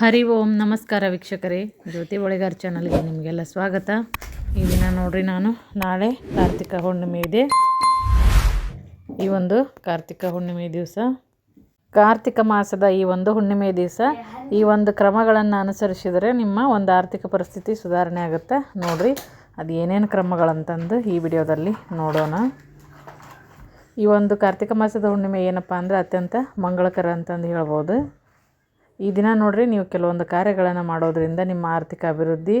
ಹರಿ ಓಂ, ನಮಸ್ಕಾರ ವೀಕ್ಷಕರೇ. ಜ್ಯೋತಿ ಒಳಿಗಾರ್ ಚಾನಲ್ಗೆ ನಿಮಗೆಲ್ಲ ಸ್ವಾಗತ. ಈ ದಿನ ನೋಡ್ರಿ ನಾನು, ನಾಳೆ ಕಾರ್ತಿಕ ಹುಣ್ಣಿಮೆ ಇದೆ. ಈ ಒಂದು ಕಾರ್ತಿಕ ಹುಣ್ಣಿಮೆ ದಿವಸ. ಕಾರ್ತಿಕ ಮಾಸದ ಈ ಒಂದು ಹುಣ್ಣಿಮೆ ದಿವಸ, ಈ ಒಂದು ಕ್ರಮಗಳನ್ನು ಅನುಸರಿಸಿದರೆ ನಿಮ್ಮ ಒಂದು ಆರ್ಥಿಕ ಪರಿಸ್ಥಿತಿ ಸುಧಾರಣೆ ಆಗುತ್ತೆ. ನೋಡ್ರಿ, ಅದು ಏನೇನು ಕ್ರಮಗಳಂತಂದು ಈ ವಿಡಿಯೋದಲ್ಲಿ ನೋಡೋಣ. ಈ ಒಂದು ಕಾರ್ತಿಕ ಮಾಸದ ಹುಣ್ಣಿಮೆ ಏನಪ್ಪ ಅಂದರೆ ಅತ್ಯಂತ ಮಂಗಳಕರ ಅಂತಂದು ಹೇಳ್ಬೋದು. ಈ ದಿನ ನೋಡಿರಿ ನೀವು ಕೆಲವೊಂದು ಕಾರ್ಯಗಳನ್ನು ಮಾಡೋದರಿಂದ ನಿಮ್ಮ ಆರ್ಥಿಕ ಅಭಿವೃದ್ಧಿ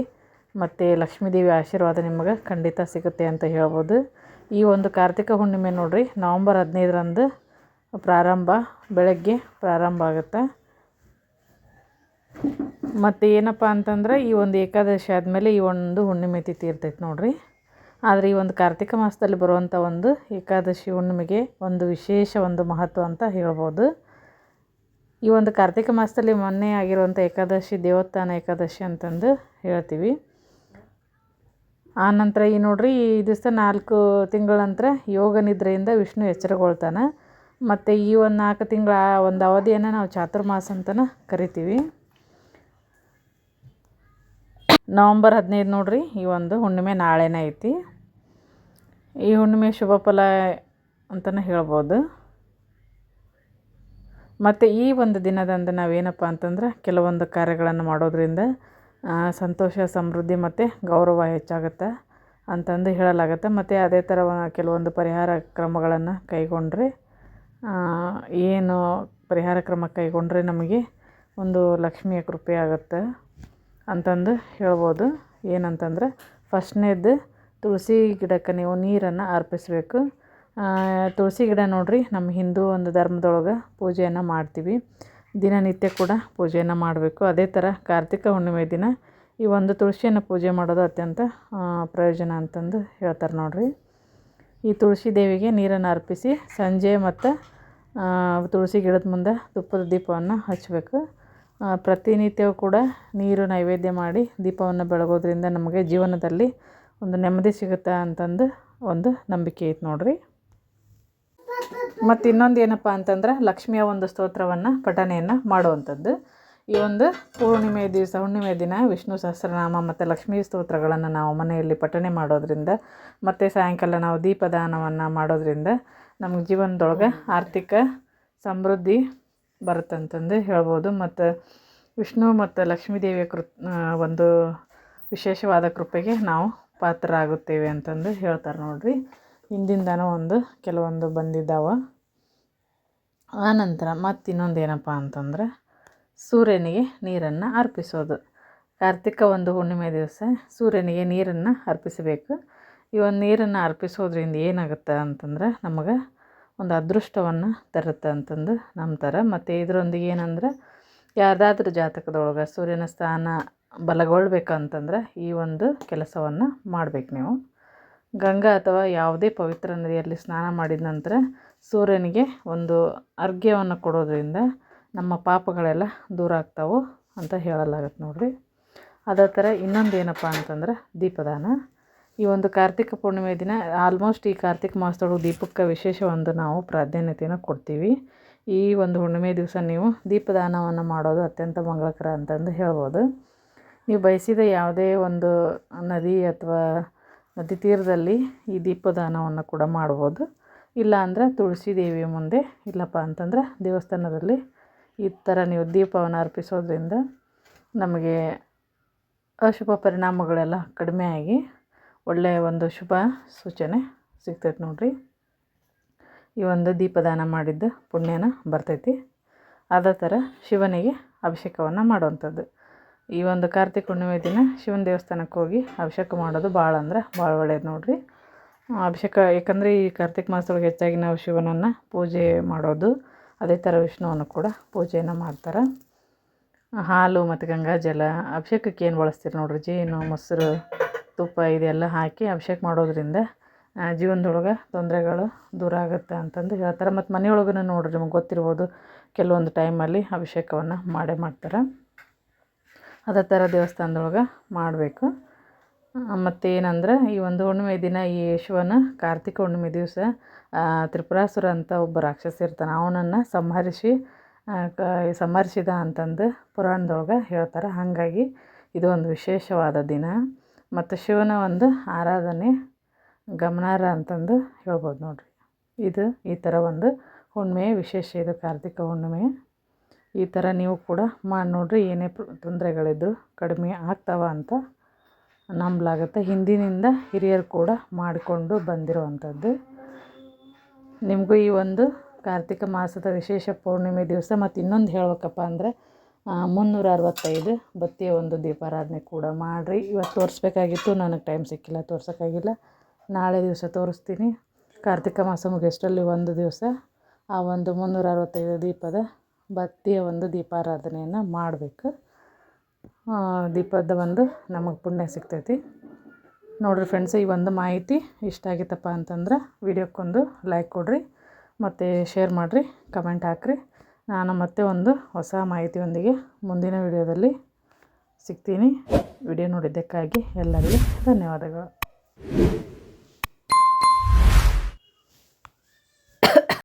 ಮತ್ತು ಲಕ್ಷ್ಮೀದೇವಿ ಆಶೀರ್ವಾದ ನಿಮಗೆ ಖಂಡಿತ ಸಿಗುತ್ತೆ ಅಂತ ಹೇಳ್ಬೋದು. ಈ ಒಂದು ಕಾರ್ತಿಕ ಹುಣ್ಣಿಮೆ ನೋಡಿರಿ, ನವಂಬರ್ ಹದಿನೈದರಂದು ಪ್ರಾರಂಭ, ಬೆಳಗ್ಗೆ ಪ್ರಾರಂಭ ಆಗುತ್ತೆ. ಮತ್ತು ಏನಪ್ಪ ಅಂತಂದ್ರೆ, ಈ ಒಂದು ಏಕಾದಶಿ ಆದಮೇಲೆ ಈ ಒಂದು ಹುಣ್ಣಿಮೆ ತಿಥಿ ಇರ್ತೈತೆ ನೋಡಿರಿ. ಆದರೆ ಈ ಒಂದು ಕಾರ್ತಿಕ ಮಾಸದಲ್ಲಿ ಬರುವಂಥ ಒಂದು ಏಕಾದಶಿ ಹುಣ್ಣಿಮೆಗೆ ಒಂದು ವಿಶೇಷ ಒಂದು ಮಹತ್ವ ಅಂತ ಹೇಳ್ಬೋದು. ಈ ಒಂದು ಕಾರ್ತಿಕ ಮಾಸದಲ್ಲಿ ಮೊನ್ನೆ ಆಗಿರುವಂಥ ಏಕಾದಶಿ, ದೇವೋತ್ಥಾನ ಏಕಾದಶಿ ಅಂತಂದು ಹೇಳ್ತೀವಿ. ಆ ನಂತರ ಈ ನೋಡ್ರಿ, ಈ ದಿವಸ ನಾಲ್ಕು ತಿಂಗಳ ನಂತರ ಯೋಗ ನಿದ್ರೆಯಿಂದ ವಿಷ್ಣು ಎಚ್ಚರಗೊಳ್ತಾನೆ. ಮತ್ತು ಈ ಒಂದು ನಾಲ್ಕು ತಿಂಗಳ ಒಂದು ಅವಧಿಯನ್ನು ನಾವು ಚಾತುರ್ಮಾಸ ಅಂತಲೇ ಕರಿತೀವಿ. ನವಂಬರ್ ಹದಿನೈದು ನೋಡ್ರಿ, ಈ ಒಂದು ಹುಣ್ಣಿಮೆ ನಾಳೆನೇ ಐತಿ. ಈ ಹುಣ್ಣಿಮೆ ಶುಭ ಫಲ ಅಂತಲೇ ಹೇಳ್ಬೋದು. ಮತ್ತು ಈ ಒಂದು ದಿನದಂದು ನಾವೇನಪ್ಪ ಅಂತಂದ್ರೆ ಕೆಲವೊಂದು ಕಾರ್ಯಗಳನ್ನು ಮಾಡೋದ್ರಿಂದ ಸಂತೋಷ, ಸಮೃದ್ಧಿ ಮತ್ತು ಗೌರವ ಹೆಚ್ಚಾಗುತ್ತೆ ಅಂತಂದು ಹೇಳಲಾಗುತ್ತೆ. ಮತ್ತು ಅದೇ ಥರ ಕೆಲವೊಂದು ಪರಿಹಾರ ಕ್ರಮಗಳನ್ನು ಕೈಗೊಂಡ್ರೆ ಏನು ಪರಿಹಾರ ಕ್ರಮ ಕೈಗೊಂಡ್ರೆ ನಮಗೆ ಒಂದು ಲಕ್ಷ್ಮಿಯ ಕೃಪೆ ಆಗುತ್ತೆ ಅಂತಂದು ಹೇಳ್ಬೋದು. ಏನಂತಂದ್ರೆ, ಫಸ್ಟ್ನೇದು ತುಳಸಿ ಗಿಡಕ್ಕೆ ನೀವು ನೀರನ್ನು ಅರ್ಪಿಸಬೇಕು. ತುಳಸಿ ಗಿಡ ನೋಡಿರಿ ನಮ್ಮ ಹಿಂದೂ ಒಂದು ಧರ್ಮದೊಳಗೆ ಪೂಜೆಯನ್ನು ಮಾಡ್ತೀವಿ. ದಿನನಿತ್ಯ ಕೂಡ ಪೂಜೆಯನ್ನು ಮಾಡಬೇಕು. ಅದೇ ಥರ ಕಾರ್ತಿಕ ಹುಣ್ಣಿಮೆ ದಿನ ಈ ಒಂದು ತುಳಸಿಯನ್ನು ಪೂಜೆ ಮಾಡೋದು ಅತ್ಯಂತ ಪ್ರಯೋಜನ ಅಂತಂದು ಹೇಳ್ತಾರೆ ನೋಡಿರಿ. ಈ ತುಳಸಿ ದೇವಿಗೆ ನೀರನ್ನು ಅರ್ಪಿಸಿ ಸಂಜೆ ಮತ್ತು ತುಳಸಿ ಗಿಡದ ಮುಂದೆ ತುಪ್ಪದ ದೀಪವನ್ನು ಹಚ್ಚಬೇಕು ಪ್ರತಿನಿತ್ಯವೂ ಕೂಡ ನೀರು ನೈವೇದ್ಯ ಮಾಡಿ ದೀಪವನ್ನು ಬೆಳಗೋದ್ರಿಂದ ನಮಗೆ ಜೀವನದಲ್ಲಿ ಒಂದು ನೆಮ್ಮದಿ ಸಿಗುತ್ತೆ ಅಂತಂದು ಒಂದು ನಂಬಿಕೆ ಐತೆ ನೋಡಿರಿ. ಮತ್ತು ಇನ್ನೊಂದು ಏನಪ್ಪ ಅಂತಂದ್ರೆ ಲಕ್ಷ್ಮಿಯ ಒಂದು ಸ್ತೋತ್ರವನ್ನು ಪಠನೆಯನ್ನು ಮಾಡುವಂಥದ್ದು. ಈ ಒಂದು ಪೂರ್ಣಿಮೆ ದಿವಸ, ಹುಣ್ಣಿಮೆ ದಿನ ವಿಷ್ಣು ಸಹಸ್ರನಾಮ ಮತ್ತು ಲಕ್ಷ್ಮೀ ಸ್ತೋತ್ರಗಳನ್ನು ನಾವು ಮನೆಯಲ್ಲಿ ಪಠನೆ ಮಾಡೋದರಿಂದ, ಮತ್ತು ಸಾಯಂಕಾಲ ನಾವು ದೀಪದಾನವನ್ನು ಮಾಡೋದರಿಂದ ನಮಗೆ ಜೀವನದೊಳಗೆ ಆರ್ಥಿಕ ಸಮೃದ್ಧಿ ಬರುತ್ತಂತಂದು ಹೇಳ್ಬೋದು. ಮತ್ತು ವಿಷ್ಣು ಮತ್ತು ಲಕ್ಷ್ಮೀ ದೇವಿಯ ಕೃ ಒಂದು ವಿಶೇಷವಾದ ಕೃಪೆಗೆ ನಾವು ಪಾತ್ರರಾಗುತ್ತೇವೆ ಅಂತಂದು ಹೇಳ್ತಾರೆ ನೋಡಿರಿ. ಹಿಂದಿಂದನೂ ಒಂದು ಕೆಲವೊಂದು ಬಂದಿದ್ದಾವೆ. ಆನಂತರ ಮತ್ತು ಇನ್ನೊಂದು ಏನಪ್ಪ ಅಂತಂದ್ರೆ ಸೂರ್ಯನಿಗೆ ನೀರನ್ನು ಅರ್ಪಿಸೋದು. ಕಾರ್ತಿಕ ಒಂದು ಹುಣ್ಣಿಮೆ ದಿವಸ ಸೂರ್ಯನಿಗೆ ನೀರನ್ನು ಅರ್ಪಿಸಬೇಕು. ಈ ಒಂದು ನೀರನ್ನು ಅರ್ಪಿಸೋದ್ರಿಂದ ಏನಾಗುತ್ತೆ ಅಂತಂದ್ರೆ ನಮಗೆ ಒಂದು ಅದೃಷ್ಟವನ್ನು ತರುತ್ತೆ ಅಂತಂದು ನಂಬ್ತಾರೆ. ಮತ್ತು ಇದರೊಂದಿಗೆ ಏನಂದ್ರೆ ಯಾವುದಾದ್ರೂ ಜಾತಕದೊಳಗೆ ಸೂರ್ಯನ ಸ್ಥಾನ ಬಲಗೊಳ್ಬೇಕಂತಂದ್ರೆ ಈ ಒಂದು ಕೆಲಸವನ್ನು ಮಾಡ್ಬೇಕು ನೀವು. ಗಂಗಾ ಅಥವಾ ಯಾವುದೇ ಪವಿತ್ರ ನದಿಯಲ್ಲಿ ಸ್ನಾನ ಮಾಡಿದ ನಂತರ ಸೂರ್ಯನಿಗೆ ಒಂದು ಅರ್ಘ್ಯವನ್ನು ಕೊಡೋದರಿಂದ ನಮ್ಮ ಪಾಪಗಳೆಲ್ಲ ದೂರ ಆಗ್ತಾವೆ ಅಂತ ಹೇಳಲಾಗತ್ತೆ ನೋಡಿರಿ. ಅದೇ ಥರ ಇನ್ನೊಂದು ಏನಪ್ಪ ಅಂತಂದ್ರೆ ದೀಪದಾನ. ಈ ಒಂದು ಕಾರ್ತಿಕ ಪೂರ್ಣಿಮೆ ದಿನ ಆಲ್ಮೋಸ್ಟ್ ಈ ಕಾರ್ತಿಕ ಮಾಸದೊಳಗೆ ದೀಪಕ್ಕೆ ವಿಶೇಷ ಒಂದು ನಾವು ಪ್ರಾಧಾನ್ಯತೆಯನ್ನು ಕೊಡ್ತೀವಿ. ಈ ಒಂದು ಹುಣ್ಣಿಮೆ ದಿವಸ ನೀವು ದೀಪದಾನವನ್ನು ಮಾಡೋದು ಅತ್ಯಂತ ಮಂಗಳಕರ ಅಂತಂದು ಹೇಳ್ಬೋದು. ನೀವು ಬಯಸಿದ ಯಾವುದೇ ಒಂದು ನದಿ ಅಥವಾ ನದಿ ತೀರದಲ್ಲಿ ಈ ದೀಪದಾನವನ್ನು ಕೂಡ ಮಾಡ್ಬೋದು. ಇಲ್ಲ ಅಂದರೆ ತುಳಸಿ ದೇವಿಯ ಮುಂದೆ, ಇಲ್ಲಪ್ಪ ಅಂತಂದ್ರೆ ದೇವಸ್ಥಾನದಲ್ಲಿ ಈ ಥರ ನೀವು ದೀಪವನ್ನು ಅರ್ಪಿಸೋದ್ರಿಂದ ನಮಗೆ ಅಶುಭ ಪರಿಣಾಮಗಳೆಲ್ಲ ಕಡಿಮೆ ಆಗಿ ಒಳ್ಳೆಯ ಒಂದು ಶುಭ ಸೂಚನೆ ಸಿಗ್ತೈತೆ ನೋಡಿರಿ. ಈ ಒಂದು ದೀಪದಾನ ಮಾಡಿದ್ದ ಪುಣ್ಯನ ಬರ್ತೈತಿ. ಅದೇ ಥರ ಶಿವನಿಗೆ ಅಭಿಷೇಕವನ್ನು ಮಾಡುವಂಥದ್ದು. ಈ ಒಂದು ಕಾರ್ತಿಕ ಹುಣ್ಣಿಮೆ ದಿನ ಶಿವನ ದೇವಸ್ಥಾನಕ್ಕೆ ಹೋಗಿ ಅಭಿಷೇಕ ಮಾಡೋದು ಭಾಳ ಅಂದ್ರೆ ಭಾಳ ಒಳ್ಳೇದು ನೋಡಿರಿ. ಅಭಿಷೇಕ, ಯಾಕಂದರೆ ಈ ಕಾರ್ತಿಕ ಮಾಸದೊಳಗೆ ಹೆಚ್ಚಾಗಿ ನಾವು ಶಿವನನ್ನು ಪೂಜೆ ಮಾಡೋದು, ಅದೇ ಥರ ವಿಷ್ಣುವನ್ನು ಕೂಡ ಪೂಜೆಯನ್ನು ಮಾಡ್ತಾರೆ. ಹಾಲು ಮತ್ತು ಗಂಗಾಜಲ ಅಭಿಷೇಕಕ್ಕೆ ಏನು ಬಳಸ್ತೀರಿ ನೋಡಿರಿ? ಜೇನು, ಮೊಸರು, ತುಪ್ಪ ಇದೆಲ್ಲ ಹಾಕಿ ಅಭಿಷೇಕ ಮಾಡೋದ್ರಿಂದ ಜೀವನದೊಳಗೆ ತೊಂದರೆಗಳು ದೂರ ಆಗುತ್ತೆ ಅಂತಂದು ಹೇಳ್ತಾರೆ. ಮತ್ತು ಮನೆಯೊಳಗೂ ನೋಡಿರಿ, ನಿಮಗೆ ಗೊತ್ತಿರ್ಬೋದು, ಕೆಲವೊಂದು ಟೈಮಲ್ಲಿ ಅಭಿಷೇಕವನ್ನು ಮಾಡೇ ಮಾಡ್ತಾರೆ. ಅದೇ ಥರ ದೇವಸ್ಥಾನದೊಳಗೆ ಮಾಡಬೇಕು. ಮತ್ತೇನಂದ್ರೆ ಈ ಒಂದು ಹುಣ್ಣಿಮೆ ದಿನ ಈ ಶಿವನ ಕಾರ್ತಿಕ ಹುಣ್ಣಿಮೆ ದಿವಸ ತ್ರಿಪುರಾಸುರ ಅಂತ ಒಬ್ಬ ರಾಕ್ಷಸ ಇರ್ತಾನೆ, ಅವನನ್ನು ಸಂಹರಿಸಿ ಸಂಹರಿಸಿದ ಅಂತಂದು ಪುರಾಣದೊಳಗೆ ಹೇಳ್ತಾರೆ. ಹಾಗಾಗಿ ಇದು ಒಂದು ವಿಶೇಷವಾದ ದಿನ. ಮತ್ತು ಶಿವನ ಒಂದು ಆರಾಧನೆ, ಗಮನಾರ್ಹ ಅಂತಂದು ಹೇಳ್ಬೋದು ನೋಡಿರಿ. ಇದು ಈ ಥರ ಒಂದು ಹುಣ್ಣಿಮೆ ವಿಶೇಷ. ಇದು ಕಾರ್ತಿಕ ಹುಣ್ಣಿಮೆ. ಈ ಥರ ನೀವು ಕೂಡ ಮಾಡಿ ನೋಡಿರಿ, ಏನೇ ತೊಂದರೆಗಳಿದ್ರು ಕಡಿಮೆ ಆಗ್ತಾವ ಅಂತ ನಂಬಲಾಗುತ್ತೆ. ಹಿಂದಿನಿಂದ ಹಿರಿಯರು ಕೂಡ ಮಾಡಿಕೊಂಡು ಬಂದಿರುವಂಥದ್ದು. ನಿಮಗೂ ಈ ಒಂದು ಕಾರ್ತಿಕ ಮಾಸದ ವಿಶೇಷ ಪೌರ್ಣಿಮೆ ದಿವಸ ಮತ್ತು ಇನ್ನೊಂದು ಹೇಳ್ಬೇಕಪ್ಪ ಅಂದರೆ ಮುನ್ನೂರ ಅರವತ್ತೈದು ಬತ್ತಿಯ ಒಂದು ದೀಪಾರಾಧನೆ ಕೂಡ ಮಾಡಿರಿ. ಇವತ್ತು ತೋರಿಸ್ಬೇಕಾಗಿತ್ತು, ನನಗೆ ಟೈಮ್ ಸಿಕ್ಕಿಲ್ಲ, ತೋರ್ಸೋಕ್ಕಾಗಿಲ್ಲ. ನಾಳೆ ದಿವಸ ತೋರಿಸ್ತೀನಿ. ಕಾರ್ತಿಕ ಮಾಸ ಮುಗಿಯಷ್ಟರಲ್ಲಿ ಒಂದು ದಿವಸ, ಆ ಒಂದು ಮುನ್ನೂರ ಅರವತ್ತೈದು ದೀಪದ ಬತ್ತಿಯ ಒಂದು ದೀಪಾರಾಧನೆಯನ್ನು ಮಾಡಬೇಕು. ದೀಪದ ಒಂದು ನಮಗೆ ಪುಣ್ಯ ಸಿಗ್ತೈತಿ. ನೋಡಿರಿ ಫ್ರೆಂಡ್ಸ್ ಈ ಒಂದು ಮಾಹಿತಿ ಇಷ್ಟ ಆಗಿತ್ತಪ್ಪ ಅಂತಂದ್ರೆ ವಿಡಿಯೋಕ್ಕೊಂದು ಲೈಕ್ ಕೊಡ್ರಿ, ಮತ್ತು ಶೇರ್ ಮಾಡಿರಿ ಕಮೆಂಟ್ ಹಾಕ್ರಿ. ನಾನು ಮತ್ತೆ ಒಂದು ಹೊಸ ಮಾಹಿತಿಯೊಂದಿಗೆ ಮುಂದಿನ ವಿಡಿಯೋದಲ್ಲಿ ಸಿಗ್ತೀನಿ. ವಿಡಿಯೋ ನೋಡಿದ್ದಕ್ಕಾಗಿ ಎಲ್ಲರಿಗೂ ಧನ್ಯವಾದಗಳು.